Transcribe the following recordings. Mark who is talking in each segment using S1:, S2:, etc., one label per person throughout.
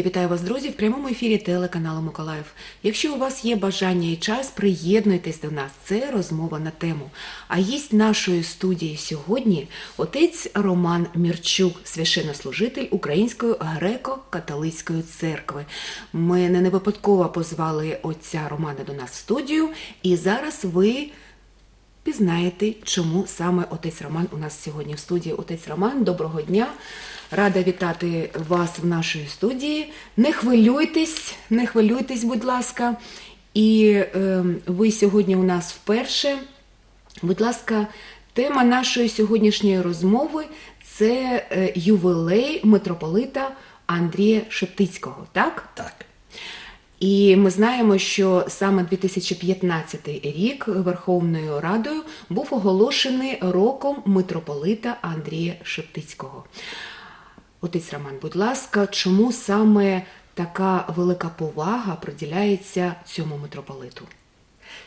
S1: Я вітаю вас, друзі, в прямому ефірі телеканалу Миколаїв. Якщо у вас є бажання і час, приєднуйтесь до нас. Це розмова на тему. А гість нашої студії сьогодні отець Роман Мірчук, священнослужитель Української греко-католицької церкви. Ми не випадково позвали отця Романа до нас в студію, і зараз ви. Пізнаєте, чому саме отець Роман у нас сьогодні в студії. Отець Роман, доброго дня. Рада вітати вас в нашій студії. Не хвилюйтесь, не хвилюйтесь, будь ласка. І е, ви сьогодні у нас вперше. Будь ласка, тема нашої сьогоднішньої розмови це е, ювілей митрополита Андрія Шептицького, так?
S2: Так.
S1: І ми знаємо, що саме 2015 рік Верховною Радою був оголошений роком митрополита Андрія Шептицького. Отець Роман, будь ласка, чому саме така велика повага приділяється цьому митрополиту?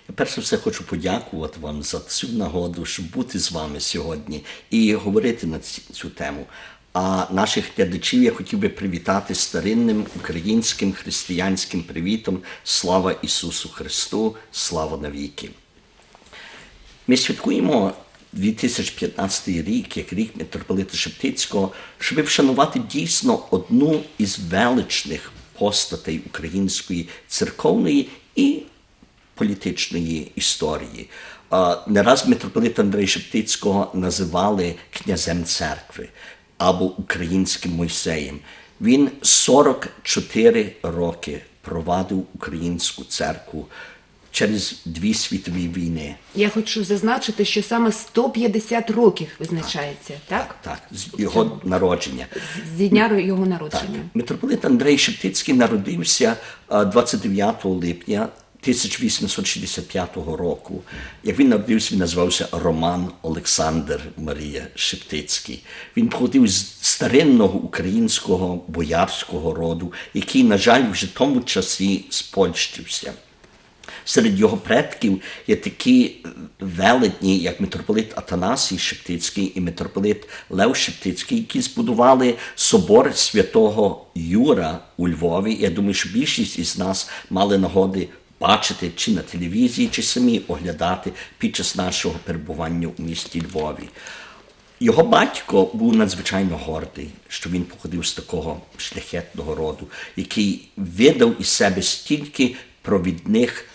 S2: Я перш за все хочу подякувати вам за цю нагоду, щоб бути з вами сьогодні і говорити на цю тему. А наших глядачів я хотів би привітати старинним українським християнським привітом. Слава Ісусу Христу, слава навіки! Ми святкуємо 2015 рік, як рік митрополита Шептицького, щоб вшанувати дійсно одну із величних постатей української церковної і політичної історії. Не раз митрополита Андрія Шептицького називали князем церкви або українським Мойсеєм. Він 44 роки провадив українську церкву через дві світові війни.
S1: Я хочу зазначити, що саме 150 років визначається, так?
S2: Так, з його народження.
S1: З дня його
S2: Так.
S1: народження.
S2: Митрополит Андрей Шептицький народився 29 липня 1865 року. Як він народився, він називався Роман Олександр Марія Шептицький. Він походив з старинного українського боярського роду, який, на жаль, вже в тому часі спольщився. Серед його предків є такі велетні, як митрополит Атанасій Шептицький і митрополит Лев Шептицький, які збудували собор святого Юра у Львові. Я думаю, що більшість із нас мали нагоди бачити чи на телевізії, чи самі оглядати під час нашого перебування у місті Львові. Його батько був надзвичайно гордий, що він походив з такого шляхетного роду, який видав із себе стільки провідних,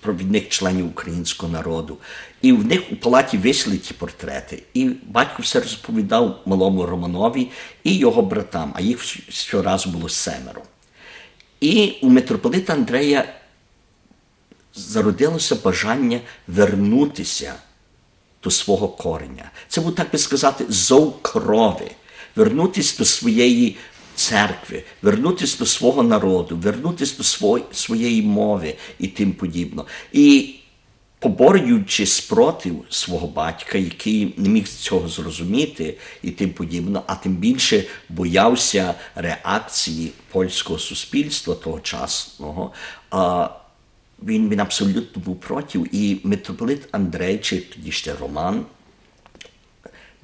S2: провідних членів українського народу. І в них у палаті висіли ті портрети. І батько все розповідав малому Романові і його братам, а їх щоразу було семеро. І у митрополита Андрея зародилося бажання вернутися до свого кореня. Це був, так би сказати, зов крови, вернутися до своєї церкви, вернутися до свого народу, вернутися до своєї мови і тим подібно. І поборюючи спротив свого батька, який не міг цього зрозуміти і тим подібно, а тим більше боявся реакції польського суспільства тогочасного. Він, він абсолютно був проти. І митрополит Андрей, чи тоді ще Роман,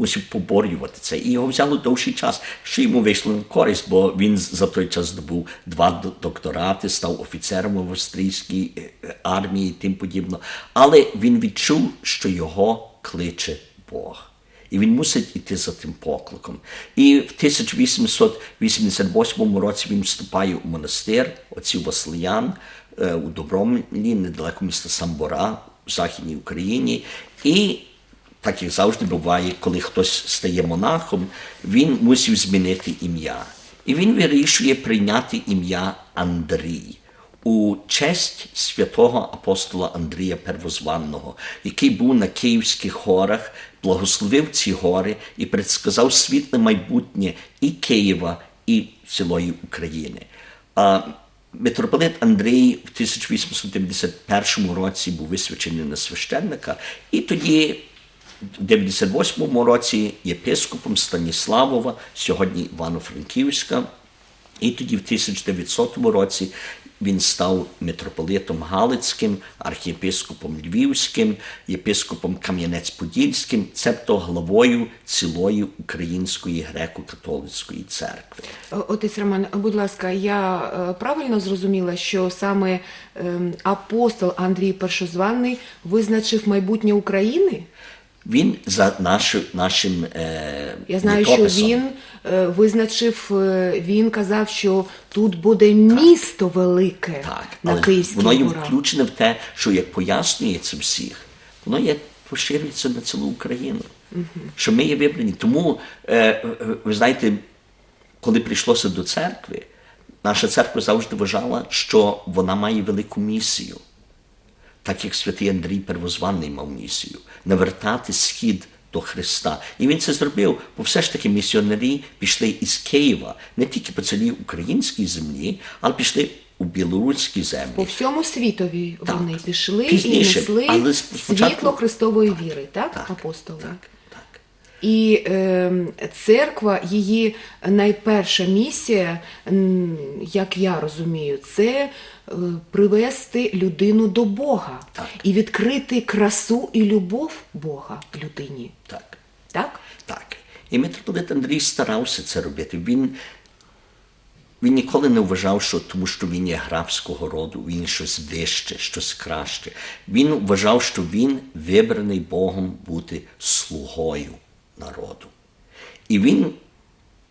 S2: мусив поборювати це. І його взяло довший час, що йому вийшло на користь, бо він за той час здобув два докторати, став офіцером в австрійській е, армії і тим подібно. Але він відчув, що його кличе Бог. І він мусить іти за тим покликом. І в 1888 році він вступає у монастир отців Василиян е, у Добромлі, недалеко міста Самбора, в Західній Україні. І так як завжди буває, коли хтось стає монахом, він мусив змінити ім'я. І він вирішує прийняти ім'я Андрій у честь святого апостола Андрія Первозванного, який був на Київських горах, благословив ці гори і предсказав світле майбутнє і Києва, і цілої України. А Митрополит Андрій в 1891 році був висвячений на священника, і тоді в 98 році єпископом Станіславова, сьогодні Івано-Франківська, І тоді в 1900 році він став митрополитом Галицьким, архієпископом Львівським, єпископом Кам'янець-Подільським, цебто главою цілої української греко-католицької церкви.
S1: Отець Роман, будь ласка, я е, правильно зрозуміла, що саме ем, апостол Андрій Першозваний визначив майбутнє України?
S2: Він за нашу, нашим е,
S1: Я знаю, що він е, визначив, е, він казав, що тут буде місто велике
S2: Так,
S1: на Київській
S2: воно є включене в те, що як пояснюється всіх, воно є поширюється на цілу Україну. Що ми є вибрані. Тому, е, е, ви знаєте, коли прийшлося до церкви, наша церква завжди вважала, що вона має велику місію. Так як святий Андрій Первозваний мав місію навертати схід до Христа. І він це зробив, бо все ж таки місіонері пішли із Києва не тільки по цілій українській землі, але пішли у білоруські землі.
S1: По всьому світові
S2: Так.
S1: вони пішли
S2: Пізніше,
S1: і несли
S2: але спочатку-
S1: світло Христової віри, так, апостоли?
S2: Так, так.
S1: І е, церква, її найперша місія, як я розумію, це е, привести людину до Бога
S2: Так.
S1: і відкрити красу і любов Бога людині.
S2: Так.
S1: Так?
S2: Так. І митрополит Андрій старався це робити. Він, він ніколи не вважав, що тому що він є графського роду, він щось вище, щось краще. Він вважав, що він вибраний Богом бути слугою народу. І він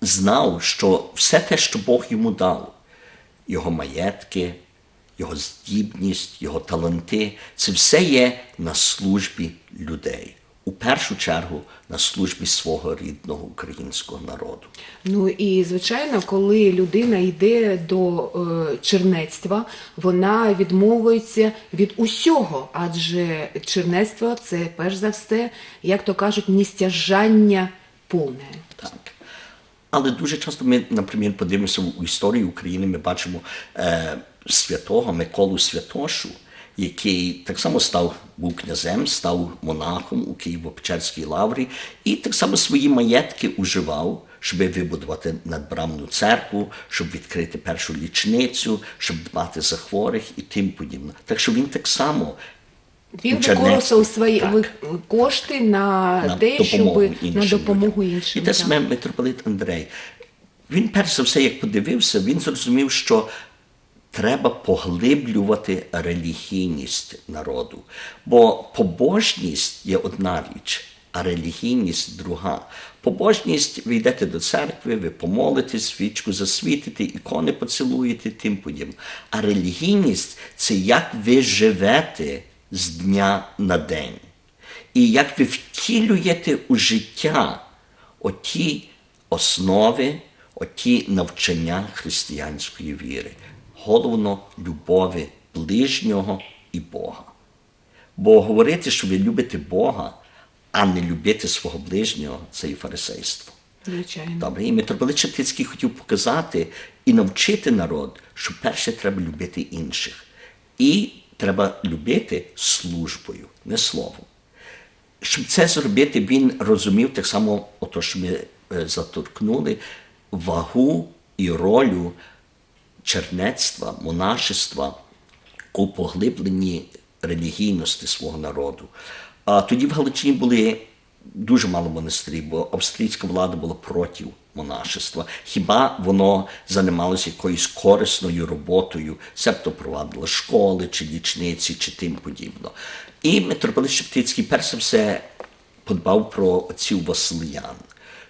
S2: знав, що все те, що Бог йому дав, його маєтки, його здібність, його таланти, це все є на службі людей. У першу чергу на службі свого рідного українського народу.
S1: Ну і звичайно, коли людина йде до е, чернецтва, вона відмовується від усього, адже чернецтво це перш за все, як то кажуть, нестяжання повне.
S2: Так. Але дуже часто ми, наприклад, подивимося у історію України, ми бачимо е, святого Миколу Святошу, який так само став був князем, став монахом у Києво-Печерській лаврі, і так само свої маєтки уживав, щоб вибудувати надбрамну церкву, щоб відкрити першу лічницю, щоб дбати за хворих і тим подібне. Так що він так само
S1: Він використав свої
S2: так.
S1: кошти на,
S2: на
S1: те, щоб
S2: іншим
S1: на допомогу
S2: людям.
S1: іншим.
S2: І те саме митрополит Андрей. Він перш за все, як подивився, він зрозумів, що треба поглиблювати релігійність народу. Бо побожність є одна річ, а релігійність друга. Побожність, ви йдете до церкви, ви помолитесь, свічку засвітите, ікони поцілуєте, тим подібне. А релігійність це як ви живете з дня на день. І як ви втілюєте у життя оті основи, оті навчання християнської віри, головно любові ближнього і Бога. Бо говорити, що ви любите Бога, а не любити свого ближнього це і фарисейство.
S1: Звичайно.
S2: Добре, і митрополит Шептицький хотів показати і навчити народ, що перше треба любити інших. І треба любити службою, не словом. Щоб це зробити, він розумів так само, ото, що ми е, заторкнули, вагу і роль чернецтва, монашества у поглибленні релігійності свого народу. А тоді в Галичині були дуже мало монастирів, бо австрійська влада була проти монашества. Хіба воно займалося якоюсь корисною роботою, себто провадило школи чи лічниці, чи тим подібно. І митрополит Шептицький перш за все подбав про отців Василиян,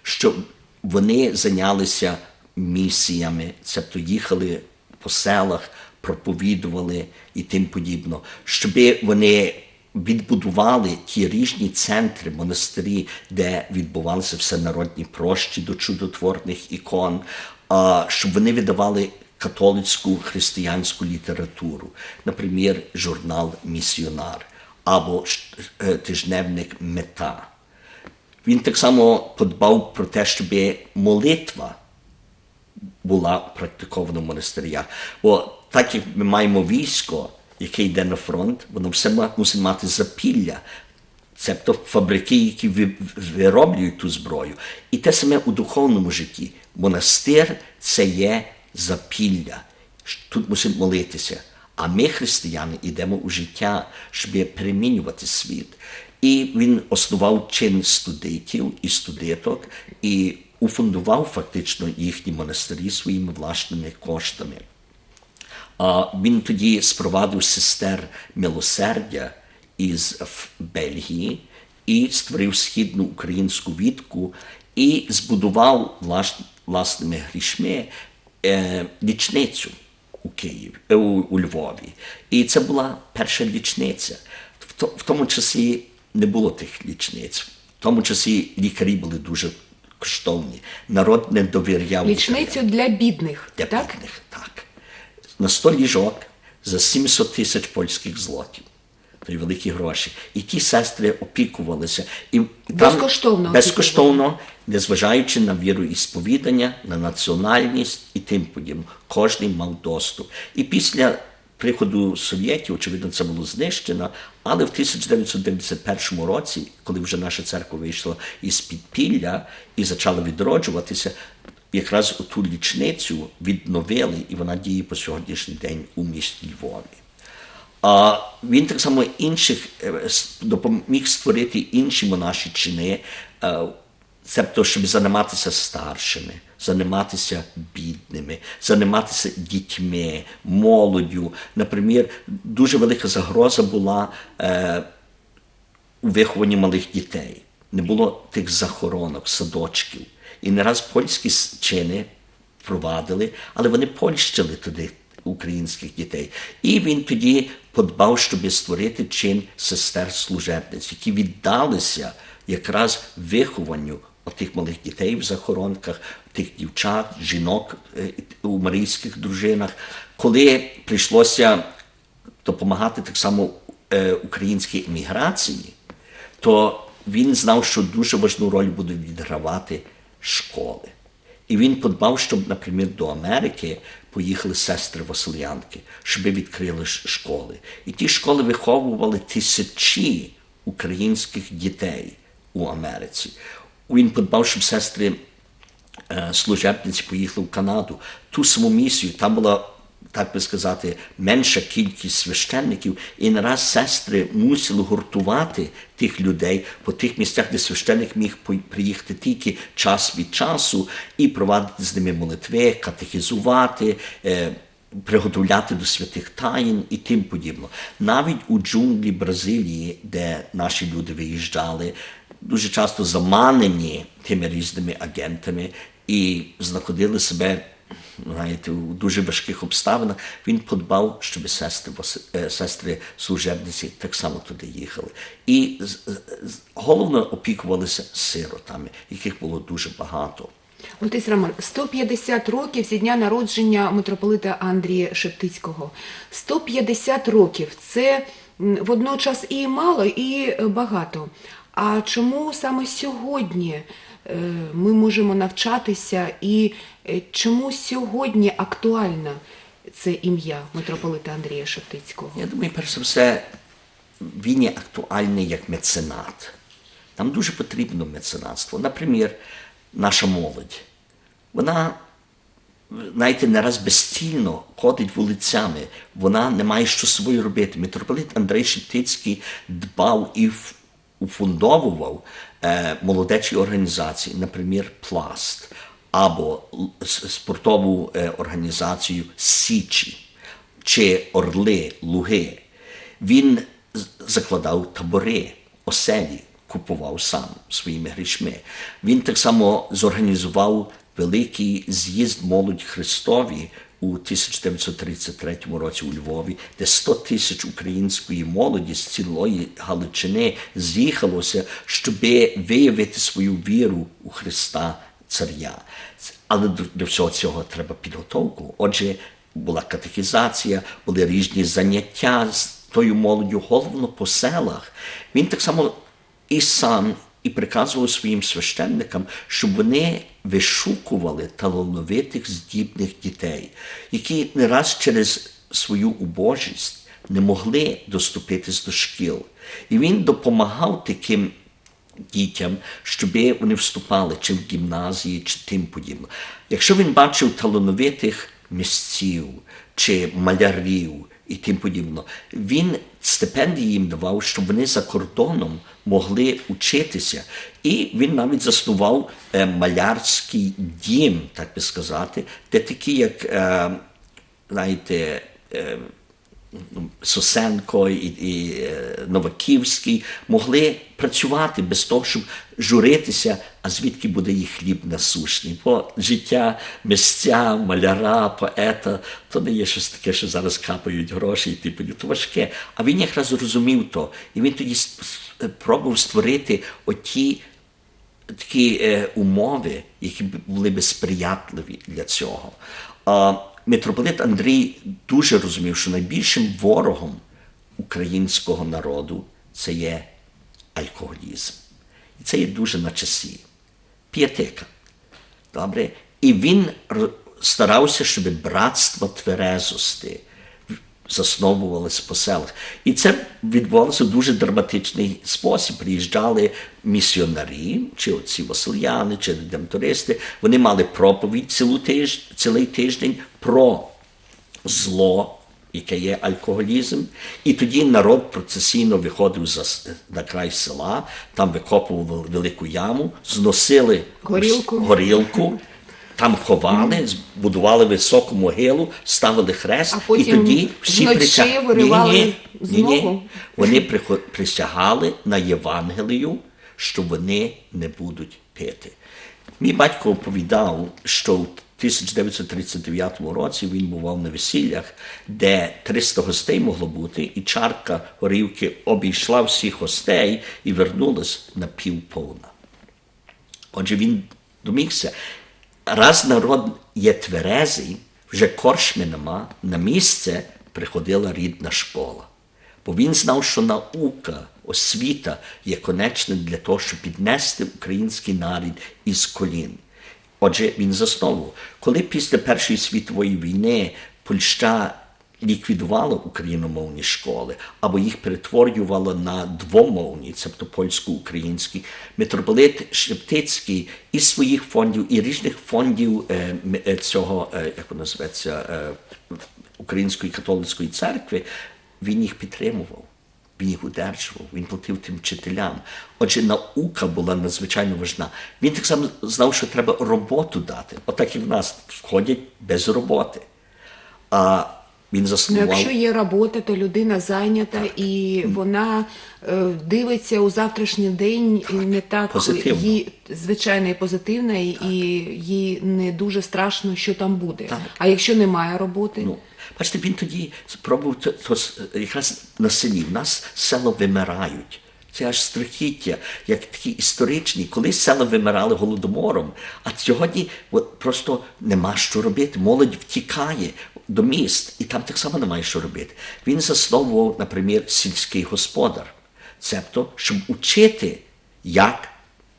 S2: щоб вони зайнялися місіями, себто їхали по селах, проповідували і тим подібно, щоб вони відбудували ті різні центри, монастирі, де відбувалися всенародні прощі до чудотворних ікон, щоб вони видавали католицьку християнську літературу, наприклад, журнал Місіонар або е, тижневник Мета. Він так само подбав про те, щоб молитва була практикована в монастирях. Бо так як ми маємо військо, яке йде на фронт, воно все мусить мати запілля. Цебто фабрики, які ви- вироблюють ту зброю. І те саме у духовному житті. Монастир це є запілля. Тут мусимо молитися. А ми, християни, йдемо у життя, щоб перемінювати світ. І він основав чин студентів і студенток і уфундував фактично їхні монастирі своїми власними коштами. А він тоді спровадив сестер милосердя із Бельгії і створив східну українську відку і збудував власними грішми е, лічницю у Києві, е, у, Львові. І це була перша лічниця. В, тому часі не було тих лічниць. В тому часі лікарі були дуже коштовні. Народ не довіряв
S1: Лічницю для бідних,
S2: для
S1: так?
S2: бідних, так. На 100 ліжок за 700 тисяч польських злотів. То великі гроші. І ті сестри опікувалися. І там
S1: Безкоштовно
S2: безкоштовно, незважаючи на віру і сповідання, на національність і тим подібне. Кожен мав доступ. І після приходу совєтів, очевидно, це було знищено, але в 1991 році, коли вже наша церква вийшла із підпілля і почала відроджуватися, якраз ту лічницю відновили, і вона діє по сьогоднішній день у місті Львові. А він так само інших е, допоміг створити інші монаші чини, е, цебто, щоб займатися старшими, займатися бідними, займатися дітьми, молоддю. Наприклад, дуже велика загроза була е, у вихованні малих дітей. Не було тих захоронок, садочків. І не раз польські чини провадили, але вони польщили туди українських дітей. І він тоді подбав, щоб створити чин сестер служебниць, які віддалися якраз вихованню тих малих дітей в захоронках, тих дівчат, жінок е, у марійських дружинах. Коли прийшлося допомагати так само е, українській еміграції, то він знав, що дуже важливу роль будуть відгравати школи. І він подбав, щоб, наприклад, до Америки поїхали сестри Василянки, щоб відкрили школи. І ті школи виховували тисячі українських дітей у Америці. Він подбав, щоб сестри е, служебниці поїхали в Канаду. Ту саму місію, там була, так би сказати, менша кількість священників, і не раз сестри мусили гуртувати тих людей по тих місцях, де священник міг приїхати тільки час від часу і провадити з ними молитви, катехізувати. е, Приготовляти до святих таїн і тим подібно. Навіть у джунглі Бразилії, де наші люди виїжджали, дуже часто заманені тими різними агентами і знаходили себе знаєте, у дуже важких обставинах. Він подбав, щоб сестри, е, сестри служебниці так само туди їхали. І головно опікувалися сиротами, яких було дуже багато.
S1: Отець Роман, 150 років зі дня народження митрополита Андрія Шептицького. 150 років це водночас і мало, і багато. А чому саме сьогодні е, ми можемо навчатися, і е, чому сьогодні актуальне це ім'я митрополита Андрія Шептицького?
S2: Я думаю, перш за все, він є актуальний як меценат. Нам дуже потрібно меценатство. Наприклад, наша молодь. Вона, знаєте, не раз безцільно ходить вулицями, вона не має що собою робити. Митрополит Андрей Шептицький дбав і в- уфундовував е, молодечі організації, наприклад, Пласт або спортову е, організацію Січі чи Орли, Луги. Він закладав табори, оселі, купував сам своїми грішми. Він так само зорганізував великий з'їзд молодь Христові у 1933 році у Львові, де 100 тисяч української молоді з цілої Галичини з'їхалося, щоб виявити свою віру у Христа Царя. Але до, всього цього треба підготовку. Отже, була катехізація, були різні заняття з тою молоддю, головно по селах. Він так само і сам і приказував своїм священникам, щоб вони вишукували талановитих здібних дітей, які не раз через свою убожість не могли доступитись до шкіл. І він допомагав таким дітям, щоб вони вступали чи в гімназії, чи тим подібне. Якщо він бачив талановитих місців чи малярів і тим подібно. Він стипендії їм давав, щоб вони за кордоном могли учитися. І він навіть заснував е, малярський дім, так би сказати, де такі, як, е, знаєте, е, ну, Сосенко і, і Новаківський могли працювати без того, щоб журитися, а звідки буде їх хліб насушний. Бо життя місця, маляра, поета, то не є щось таке, що зараз капають гроші, і типу, то важке. А він якраз розумів то. І він тоді пробував створити оті такі е, умови, які були би сприятливі для цього. А митрополит Андрій дуже розумів, що найбільшим ворогом українського народу це є алкоголізм. І це є дуже на часі. П'ятика. Добре? І він старався, щоб братство тверезости засновувалися по селах. І це відбувалося в дуже драматичний спосіб. Приїжджали місіонарі, чи отці Васильяни, чи редемтористи. Вони мали проповідь цілу тиж, цілий тиждень про зло, яке є алкоголізм. І тоді народ процесійно виходив за, на край села, там викопували велику яму, зносили
S1: Горілку.
S2: горілку там ховали, збудували високу могилу, ставили хрест,
S1: А
S2: і тоді всі присягали.
S1: виривали
S2: ні, ні, ні.
S1: знову?
S2: Вони присягали на Євангелію, що вони не будуть пити. Мій батько оповідав, що в 1939 році він бував на весіллях, де 300 гостей могло бути, і чарка горівки обійшла всіх гостей і вернулась на півповна. Отже, він домігся. Раз народ є тверезий, вже коршми нема, на місце приходила рідна школа. Бо він знав, що наука, освіта є конечна для того, щоб піднести український народ із колін. Отже, він засновував. Коли після Першої світової війни Польща ліквідувала україномовні школи або їх перетворювала на двомовні, тобто польсько-українські, митрополит Шептицький із своїх фондів і різних фондів е, е, цього, е, як воно називається, Української католицької церкви, він їх підтримував. Він їх удержував, він платив тим вчителям. Отже, наука була надзвичайно важна. Він так само знав, що треба роботу дати. Отак і в нас входять без роботи. А він
S1: Ну,
S2: заснував.
S1: якщо є робота, то людина зайнята і вона е, дивиться у завтрашній день і не так
S2: Позитивно.
S1: їй звичайно і позитивна, і і їй не дуже страшно, що там буде.
S2: Так.
S1: А якщо немає роботи,
S2: Ну, бачите, він тоді спробував то, то якраз на селі. В нас села вимирають. Це аж страхіття, як такі історичні. Колись села вимирали голодомором, а сьогодні от, просто нема що робити. Молодь втікає до міст, і там так само немає що робити. Він засновував, наприклад, сільський господар, цебто, щоб учити, як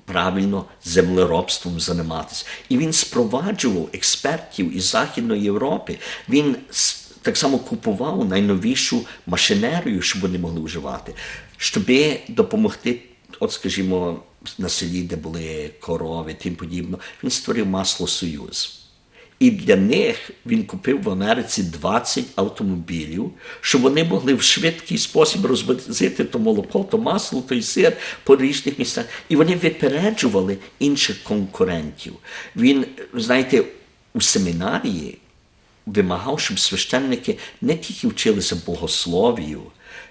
S2: правильно землеробством займатися. І він спроваджував експертів із Західної Європи. Він так само купував найновішу машинерію, щоб вони могли вживати, щоб допомогти, от скажімо, на селі, де були корови, тим подібно. Він створив масло Союз. І для них він купив в Америці 20 автомобілів, щоб вони могли в швидкий спосіб розвозити то молоко, то масло, той сир по різних місцях. І вони випереджували інших конкурентів. Він, знаєте, у семінарії вимагав, щоб священники не тільки вчилися богословію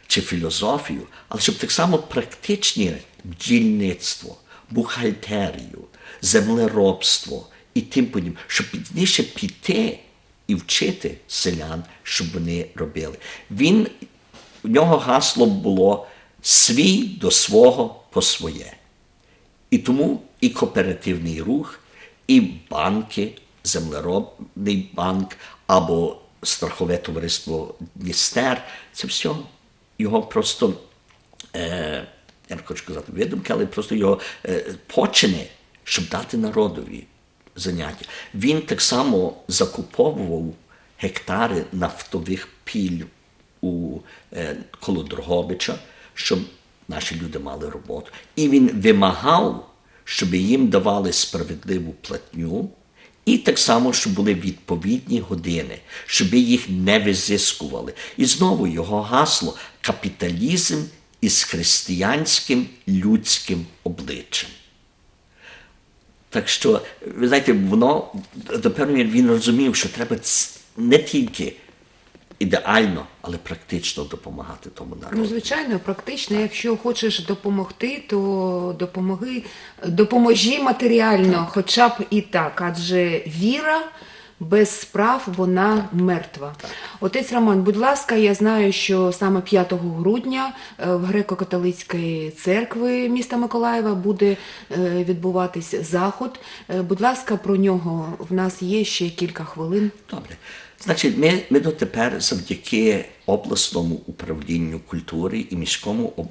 S2: чи філософію, але щоб так само практичні бджільництво, бухгалтерію, землеробство і тим подібне, щоб пізніше піти і вчити селян, щоб вони робили. Він, у нього гасло було свій до свого по своє. І тому і кооперативний рух, і банки, землеробний банк або страхове товариство Дністер, це все його просто, е, я не хочу казати видумки, але просто його е, почини, щоб дати народові заняття. Він так само закуповував гектари нафтових піль у, е, коло Дрогобича, щоб наші люди мали роботу. І він вимагав, щоб їм давали справедливу платню І так само, щоб були відповідні години, щоб їх не визискували. І знову його гасло капіталізм із християнським людським обличчям. Так що, ви знаєте, воно до певної він розумів, що треба не тільки ідеально, але практично допомагати тому
S1: Ну,
S2: народу.
S1: звичайно, практично, якщо хочеш допомогти, то допомоги, допоможі матеріально, хоча б і так, адже віра без справ вона мертва. Отець Роман, будь ласка, я знаю, що саме 5 грудня е, в греко-католицької церкви міста Миколаєва буде е, відбуватись заход. Е, Будь ласка, про нього в нас є ще кілька хвилин.
S2: Добре. Значить, ми, ми дотепер завдяки обласному управлінню культури і міському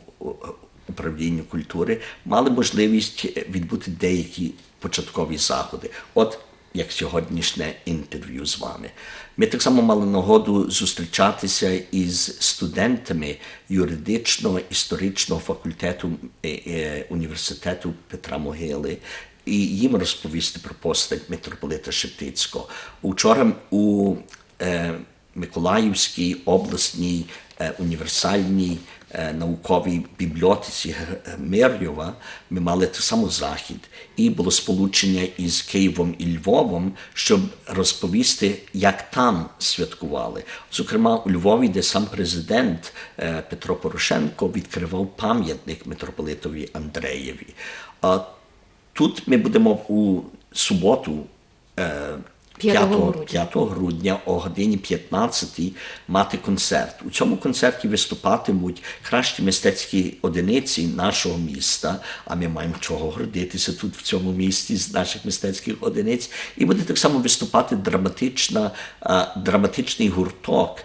S2: управлінню культури мали можливість відбути деякі початкові заходи. От як сьогоднішнє інтерв'ю з вами. Ми так само мали нагоду зустрічатися із студентами юридичного історичного факультету е, е, університету Петра Могили і їм розповісти про постать митрополита Шептицького. Учора у е, Миколаївській обласній е, універсальній е, науковій бібліотеці Мир'єва ми мали так само захід, і було сполучення із Києвом і Львовом, щоб розповісти, як там святкували. Зокрема, у Львові, де сам президент е, Петро Порошенко відкривав пам'ятник митрополитові Андреєві. Тут ми будемо у суботу. Е,
S1: 5
S2: 5,
S1: грудня.
S2: 5 грудня о годині 15 мати концерт. У цьому концерті виступатимуть кращі мистецькі одиниці нашого міста, а ми маємо чого гордитися тут в цьому місті з наших мистецьких одиниць. І буде так само виступати драматична, драматичний гурток.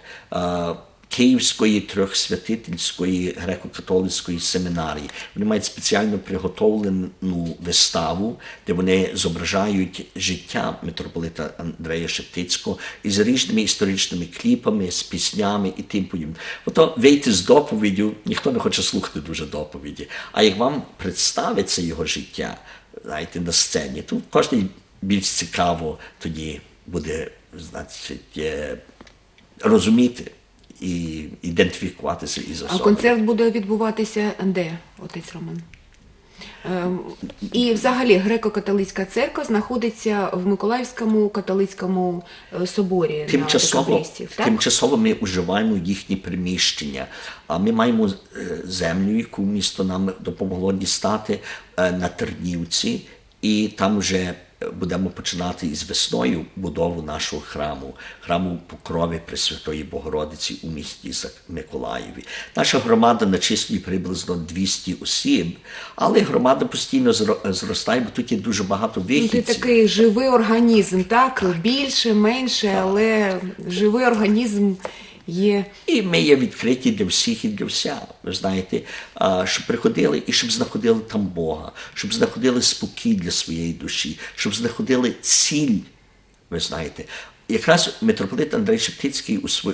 S2: Київської трьохсвятительської греко-католицької семінарії. Вони мають спеціально приготовлену виставу, де вони зображають життя митрополита Андрея Шептицького із різними історичними кліпами, з піснями і тим подібним. Ото вийти з доповіддю, ніхто не хоче слухати дуже доповіді. А як вам представиться його життя, знаєте, на сцені, то кожен більш цікаво тоді буде, значить, е, розуміти і ідентифікуватися із
S1: А концерт буде відбуватися де, отець Роман? Ем, І взагалі греко-католицька церква знаходиться в Миколаївському католицькому е, соборі
S2: Тимчасово,
S1: на
S2: тимчасово ми вживаємо їхні приміщення. А ми маємо е, землю, яку місто нам допомогло дістати е, на Тернівці, і там вже будемо починати із весною будову нашого храму, храму Покрови Пресвятої Богородиці у місті Миколаєві. Наша громада начислює приблизно 200 осіб, але громада постійно зро- зростає, бо тут є дуже багато вихідців.
S1: Ти такий живий організм, так? Більше, менше, але живий організм є.
S2: І ми є відкриті для всіх і для вся. Ви знаєте, щоб приходили і щоб знаходили там Бога, щоб знаходили спокій для своєї душі, щоб знаходили ціль. Ви знаєте, якраз митрополит Андрей Шептицький у свій,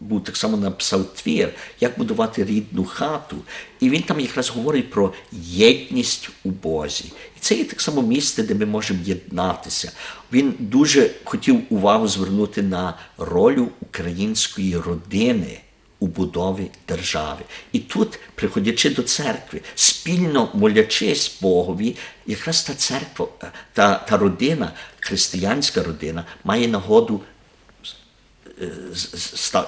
S2: був так само написав твір, як будувати рідну хату. І він там якраз говорить про єдність у Бозі. І це є так само місце, де ми можемо єднатися. Він дуже хотів увагу звернути на роль української родини у будові держави. І тут, приходячи до церкви, спільно молячись Богові, якраз та церква, е, та, та родина, християнська родина, має нагоду е,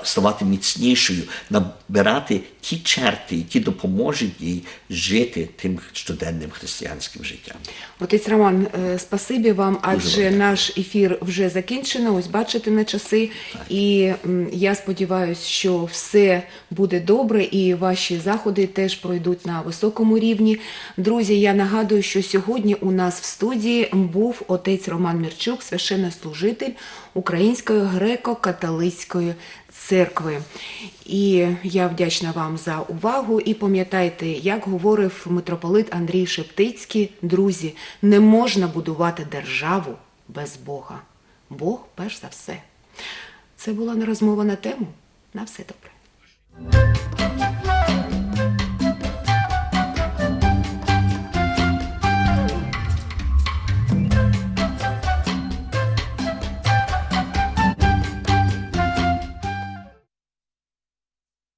S2: ставати міцнішою, набирати ті черти, які допоможуть їй жити тим щоденним християнським життям.
S1: Отець Роман, е, спасибі вам, адже
S2: дякую.
S1: наш ефір вже закінчено. Ось бачите на часи. І я сподіваюся, що все буде добре, і ваші заходи теж пройдуть на високому рівні. Друзі, я нагадую, що сьогодні у нас в студії був отець Роман Мірчук, священнослужитель Української греко-католицької церкви. І я вдячна вам за увагу. І пам'ятайте, як говорив митрополит Андрій Шептицький, друзі, не можна будувати державу без Бога. Бог перш за все. Це була не розмова на тему. На все добре.